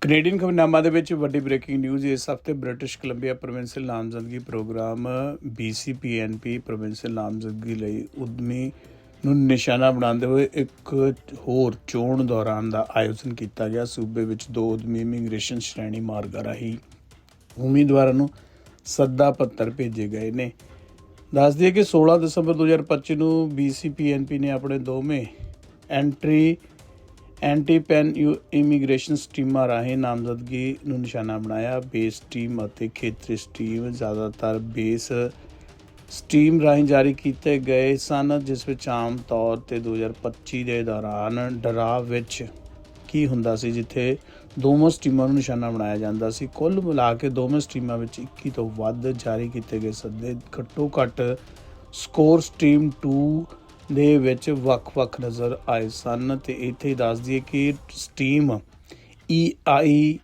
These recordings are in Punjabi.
ਕੈਨੇਡੀਅਨ ਖਬਰਨਾਮਾ ਦੇ ਵਿੱਚ ਵੱਡੀ ਬ੍ਰੇਕਿੰਗ ਨਿਊਜ਼, ਇਸ ਹਫ਼ਤੇ ਬ੍ਰਿਟਿਸ਼ ਕੋਲੰਬੀਆ ਪ੍ਰੋਵਿੰਸ਼ੀਅਲ ਨਾਮਜ਼ਦਗੀ ਪ੍ਰੋਗਰਾਮ BCPNP ਪ੍ਰੋਵਿੰਸ਼ੀਅਲ ਨਾਮਜ਼ਦਗੀ ਲਈ ਉਦਮੀ ਨੂੰ ਨਿਸ਼ਾਨਾ ਬਣਾਉਂਦੇ ਹੋਏ ਇੱਕ ਹੋਰ ਚੋਣ ਦੌਰਾਨ ਦਾ ਆਯੋਜਨ ਕੀਤਾ ਗਿਆ। ਸੂਬੇ ਵਿੱਚ ਦੋ ਉਦਮੀ ਇਮੀਗ੍ਰੇਸ਼ਨ ਸ਼੍ਰੇਣੀ ਮਾਰਗਾਂ ਰਾਹੀਂ ਉਮੀਦਵਾਰਾਂ ਨੂੰ ਸੱਦਾ ਪੱਤਰ ਭੇਜੇ ਗਏ ਨੇ। ਦੱਸ ਦਈਏ ਕਿ 16 ਦਸੰਬਰ 2025 ਨੂੰ BCPNP ਨੇ ਆਪਣੇ ਦੋਵੇਂ entry anti PAN you immigration ਸਟੀਮਾਂ ਰਾਹੀਂ ਨਾਮਜ਼ਦਗੀ ਨੂੰ ਨਿਸ਼ਾਨਾ ਬਣਾਇਆ। ਬੇਸ ਟੀਮ ਅਤੇ ਖੇਤਰੀ ਸਟੀਮ ਜ਼ਿਆਦਾਤਰ ਬੇਸ ਸਟੀਮ ਰਾਹੀਂ ਜਾਰੀ ਕੀਤੇ ਗਏ ਸਨ, ਜਿਸ ਵਿੱਚ ਆਮ ਤੌਰ ਤੇ 2025 ਦੇ ਦੌਰਾਨ ਡਰਾਵ ਵਿੱਚ ਕੀ ਹੁੰਦਾ ਸੀ, ਜਿੱਥੇ ਦੋਵਾਂ ਸਟੀਮਾਂ ਨੂੰ ਨਿਸ਼ਾਨਾ ਬਣਾਇਆ ਜਾਂਦਾ ਸੀ। ਕੁੱਲ ਮਿਲਾ ਕੇ ਦੋਵੇਂ ਸਟੀਮਾਂ ਵਿੱਚ 21 ਤੋਂ ਵੱਧ ਜਾਰੀ ਕੀਤੇ ਗਏ ਸੱਦੇ। ਘੱਟੋ ਘੱਟ ਸਕੋਰ ਸਟੀਮ 2 ਦੇ ਵਿੱਚ ਵੱਖ-ਵੱਖ ਨਜ਼ਰ ਆਏ ਸਨ ਤੇ ਇੱਥੇ ਹੀ ਦੱਸ ਦਈਏ ਕਿ ਸਟੀਮ EI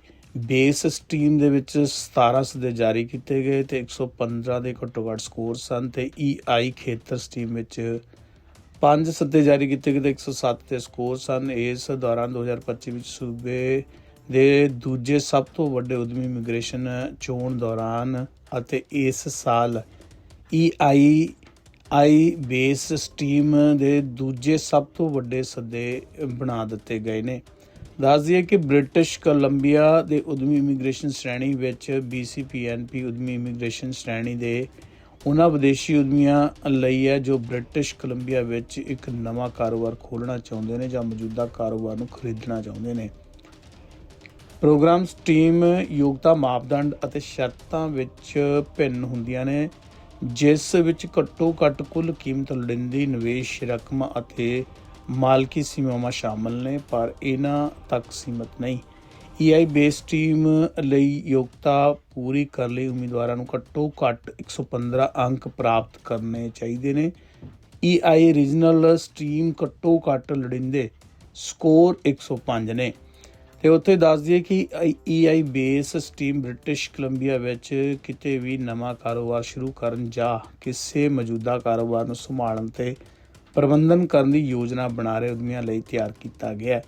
ਬੇਸ ਸਟੀਮ ਦੇ ਵਿੱਚ 17 ਸਦੇ ਜਾਰੀ ਕੀਤੇ ਗਏ ਤੇ 115 ਦੇ ਘੱਟੋ ਘੱਟ ਸਕੋਰ ਸਨ ਤੇ EI ਖੇਤਰ ਸਟੀਮ ਵਿੱਚ ਪੰਜ ਸੱਦੇ ਜਾਰੀ ਕੀਤੇ ਗਏ ਤੇ 107 ਦੇ ਸਕੋਰ ਸਨ। ਇਸ ਦੌਰਾਨ 2025 ਵਿੱਚ ਸੂਬੇ ਦੇ ਦੂਜੇ ਸਭ ਤੋਂ ਵੱਡੇ ਉਦਮੀ ਇਮੀਗ੍ਰੇਸ਼ਨ ਚੋਣ ਦੌਰਾਨ ਅਤੇ ਇਸ ਸਾਲ EI ਆਈ ਬੇਸ ਸਟੀਮ ਦੇ ਦੂਜੇ ਸਭ ਤੋਂ ਵੱਡੇ ਸੱਦੇ ਬਣਾ ਦਿੱਤੇ ਗਏ ਨੇ। ਦੱਸ ਦਈਏ ਕਿ ਬ੍ਰਿਟਿਸ਼ ਕੋਲੰਬੀਆ ਦੇ ਉਦਮੀ ਇਮੀਗ੍ਰੇਸ਼ਨ ਸ਼੍ਰੇਣੀ ਵਿੱਚ BCPNP ਉਦਮੀ ਇਮੀਗ੍ਰੇਸ਼ਨ ਸ਼੍ਰੇਣੀ ਦੇ ਉਹਨਾਂ ਵਿਦੇਸ਼ੀ ਉਦਮੀਆਂ ਲਈ ਹੈ ਜੋ ਬ੍ਰਿਟਿਸ਼ ਕੋਲੰਬੀਆ ਵਿੱਚ ਇੱਕ ਨਵਾਂ ਕਾਰੋਬਾਰ ਖੋਲ੍ਹਣਾ ਚਾਹੁੰਦੇ ਨੇ ਜਾਂ ਮੌਜੂਦਾ ਕਾਰੋਬਾਰ ਨੂੰ ਖਰੀਦਣਾ ਚਾਹੁੰਦੇ ਨੇ। ਪ੍ਰੋਗਰਾਮ ਸਟੀਮ ਯੋਗਤਾ ਮਾਪਦੰਡ ਅਤੇ ਸ਼ਰਤਾਂ ਵਿੱਚ ਭਿੰਨ ਹੁੰਦੀਆਂ ਨੇ। ਜਿਸ ਵਿੱਚ ਘੱਟੋ ਘੱਟ ਕੁੱਲ ਕੀਮਤ ਲੋੜੀਂਦੀ ਨਿਵੇਸ਼ ਰਕਮ ਅਤੇ ਮਾਲਕੀ ਸੀਮਾਵਾਂ ਸ਼ਾਮਲ ਨੇ, ਪਰ ਇਹਨਾਂ ਤੱਕ ਸੀਮਤ ਨਹੀਂ। EI ਬੇਸ ਟੀਮ ਲਈ ਯੋਗਤਾ ਪੂਰੀ ਕਰਨ ਲਈ ਉਮੀਦਵਾਰਾਂ ਨੂੰ ਘੱਟੋ ਘੱਟ 115 ਅੰਕ ਪ੍ਰਾਪਤ ਕਰਨੇ ਚਾਹੀਦੇ ਨੇ। EI ਰੀਜਨਲ ਸਟ੍ਰੀਮ ਘੱਟੋ ਘੱਟ ਲੋੜੀਂਦੇ ਸਕੋਰ 105 ਨੇ। ਤੇ ਉੱਥੇ ਦੱਸ ਦਈਏ ਕਿ EI base stream British Columbia ਵਿੱਚ ਕਿਤੇ ਵੀ ਨਵਾਂ ਕਾਰੋਬਾਰ ਸ਼ੁਰੂ ਕਰਨ ਜਾਂ ਕਿਸੇ ਮੌਜੂਦਾ ਕਾਰੋਬਾਰ ਨੂੰ ਸੰਭਾਲਣ ਤੇ ਪ੍ਰਬੰਧਨ ਕਰਨ ਦੀ ਯੋਜਨਾ ਬਣਾ ਰਹੇ ਉਦਮੀਆਂ ਲਈ ਤਿਆਰ ਕੀਤਾ ਗਿਆ ਹੈ।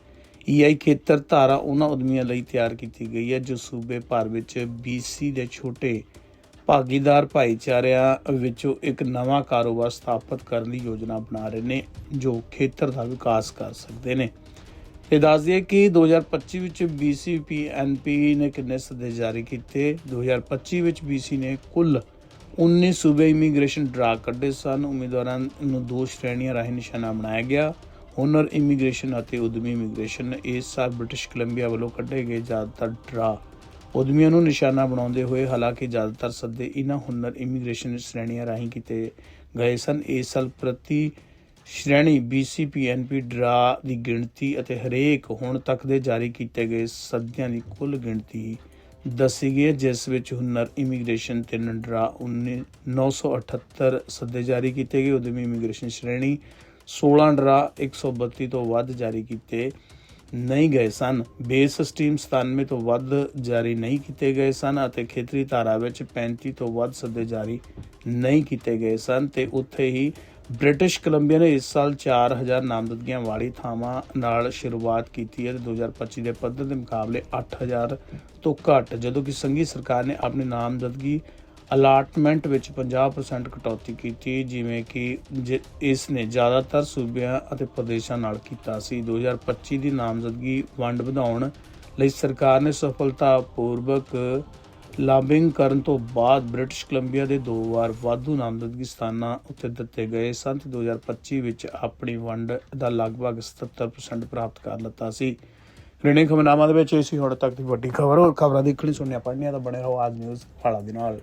EI ਖੇਤਰ ਧਾਰਾ ਉਹਨਾਂ ਉਦਮੀਆਂ ਲਈ ਤਿਆਰ ਕੀਤੀ ਗਈ ਹੈ ਜੋ ਸੂਬੇ ਭਰ ਵਿੱਚ BC ਦੇ ਛੋਟੇ ਭਾਗੀਦਾਰ ਭਾਈਚਾਰਿਆਂ ਵਿੱਚੋਂ ਇੱਕ ਨਵਾਂ ਕਾਰੋਬਾਰ ਸਥਾਪਿਤ ਕਰਨ ਦੀ ਯੋਜਨਾ ਬਣਾ ਰਹੇ ਨੇ, ਜੋ ਖੇਤਰ ਦਾ ਵਿਕਾਸ ਕਰ ਸਕਦੇ ਨੇ। ਇਹ ਦੱਸ ਦਈਏ ਕਿ 2025 ਵਿੱਚ BCPNP ਨੇ ਕਿੰਨੇ ਸੱਦੇ ਜਾਰੀ ਕੀਤੇ? 2025 ਵਿੱਚ BC ਨੇ ਕੁੱਲ 19 ਸੂਬੇ ਇਮੀਗ੍ਰੇਸ਼ਨ ਡਰਾ ਕੱਢੇ ਸਨ। ਉਮੀਦਵਾਰਾਂ ਨੂੰ ਦੋ ਸ਼੍ਰੇਣੀਆਂ ਰਾਹੀਂ ਨਿਸ਼ਾਨਾ ਬਣਾਇਆ ਗਿਆ। ਹੁਨਰ ਇਮੀਗ੍ਰੇਸ਼ਨ ਅਤੇ ਉਦਮੀ ਇਮੀਗ੍ਰੇਸ਼ਨ ਇਸ ਸਾਲ ਬ੍ਰਿਟਿਸ਼ ਕੋਲੰਬੀਆ ਵੱਲੋਂ ਕੱਢੇ ਗਏ ਜ਼ਿਆਦਾਤਰ ਡਰਾ। ਉਦਮੀਆਂ ਨੂੰ ਨਿਸ਼ਾਨਾ ਬਣਾਉਂਦੇ ਹੋਏ ਹਾਲਾਂਕਿ ਜ਼ਿਆਦਾਤਰ ਸੱਦੇ ਇਹਨਾਂ ਹੁਨਰ ਇਮੀਗ੍ਰੇਸ਼ਨ ਸ਼੍ਰੇਣੀਆਂ ਰਾਹੀਂ ਕੀਤੇ ਗਏ ਸਨ। ਇਸ ਸਾਲ ਪ੍ਰਤੀ ਸ਼੍ਰੇਣੀ BCPNP ਡਰਾ ਦੀ ਗਿਣਤੀ ਅਤੇ ਹਰੇਕ ਹੁਣ ਤੱਕ ਦੇ ਜਾਰੀ ਕੀਤੇ ਗਏ ਸੱਦਿਆਂ ਦੀ ਕੁੱਲ ਗਿਣਤੀ ਦੱਸੀ ਗਈ ਹੈ, ਜਿਸ ਵਿੱਚ ਹੁਨਰ ਇਮੀਗ੍ਰੇਸ਼ਨ ਤਿੰਨ ਡਰਾ 19 978 ਸੱਦੇ ਜਾਰੀ ਕੀਤੇ ਗਏ। ਉਦਮੀ ਇਮੀਗ੍ਰੇਸ਼ਨ ਸ਼੍ਰੇਣੀ 16 ਡਰਾ 132 ਤੋਂ ਵੱਧ ਜਾਰੀ ਕੀਤੇ ਨਹੀਂ ਗਏ ਸਨ। ਬੇਸ ਸਟ੍ਰੀਮ 97 ਤੋਂ ਵੱਧ ਜਾਰੀ ਨਹੀਂ ਕੀਤੇ ਗਏ ਸਨ ਅਤੇ ਖੇਤਰੀ ਧਾਰਾ ਵਿੱਚ 35 ਤੋਂ ਵੱਧ ਸੱਦੇ ਜਾਰੀ ਨਹੀਂ ਕੀਤੇ ਗਏ ਸਨ ਤੇ ਉੱਥੇ ਹੀ ਬ੍ਰਿਟਿਸ਼ ਕੋਲੰਬੀਆ ਨੇ ਇਸ ਸਾਲ 4000 ਨਾਮਜ਼ਦਗੀਆਂ ਵਾਲੀ ਥਾਵਾਂ ਨਾਲ ਸ਼ੁਰੂਆਤ ਕੀਤੀ ਹੈ ਤੇ 2025 ਦੇ ਪੱਧਰ ਦੇ ਮੁਕਾਬਲੇ 8000 ਤੋਂ ਘੱਟ, ਜਦੋਂ ਕਿ ਸੰਘੀ ਸਰਕਾਰ ਨੇ ਆਪਣੀ ਨਾਮਜ਼ਦਗੀ ਅਲਾਟਮੈਂਟ ਵਿੱਚ 50% ਕਟੌਤੀ ਕੀਤੀ, ਜਿਵੇਂ ਕਿ ਜ- ਇਸ ਨੇ ਜ਼ਿਆਦਾਤਰ ਸੂਬਿਆਂ ਅਤੇ ਪ੍ਰਦੇਸ਼ਾਂ ਨਾਲ ਕੀਤਾ ਸੀ। 2025 ਦੀ ਨਾਮਜ਼ਦਗੀ ਵੰਡ ਵਧਾਉਣ ਲਈ ਸਰਕਾਰ ਨੇ ਸਫਲਤਾਪੂਰਵਕ ਲਾਬਿੰਗ ਕਰਨ ਤੋਂ ਬਾਅਦ ਬ੍ਰਿਟਿਸ਼ ਕੋਲੰਬੀਆ ਦੇ ਦੋ ਵਾਰ ਵਾਧੂ ਨਾਮਜ਼ਦਗੀ ਸਥਾਨਾਂ ਉੱਤੇ ਦਿੱਤੇ ਗਏ ਸਨ ਤੇ 2025 ਵਿੱਚ ਆਪਣੀ ਵੰਡ ਦਾ ਲਗਭਗ 77% ਪ੍ਰਾਪਤ ਕਰ ਲਿੱਤਾ ਸੀ। ਰੇਣੇ ਖਬਰਨਾਮਾ ਦੇ ਵਿੱਚ ਇਹ ਸੀ, ਹੁਣ ਤੱਕ ਦੀ ਵੱਡੀ ਖਬਰ, ਹੋਰ ਖਬਰਾਂ ਦੇਖਣੀ ਸੁਣਨੀਆਂ ਪੜ੍ਹਨੀਆਂ ਤਾਂ ਬਣੇ ਰਹੋ ਆਜ ਨਿਊਜ਼ ਵਾਲਾ ਦੇ ਨਾਲ।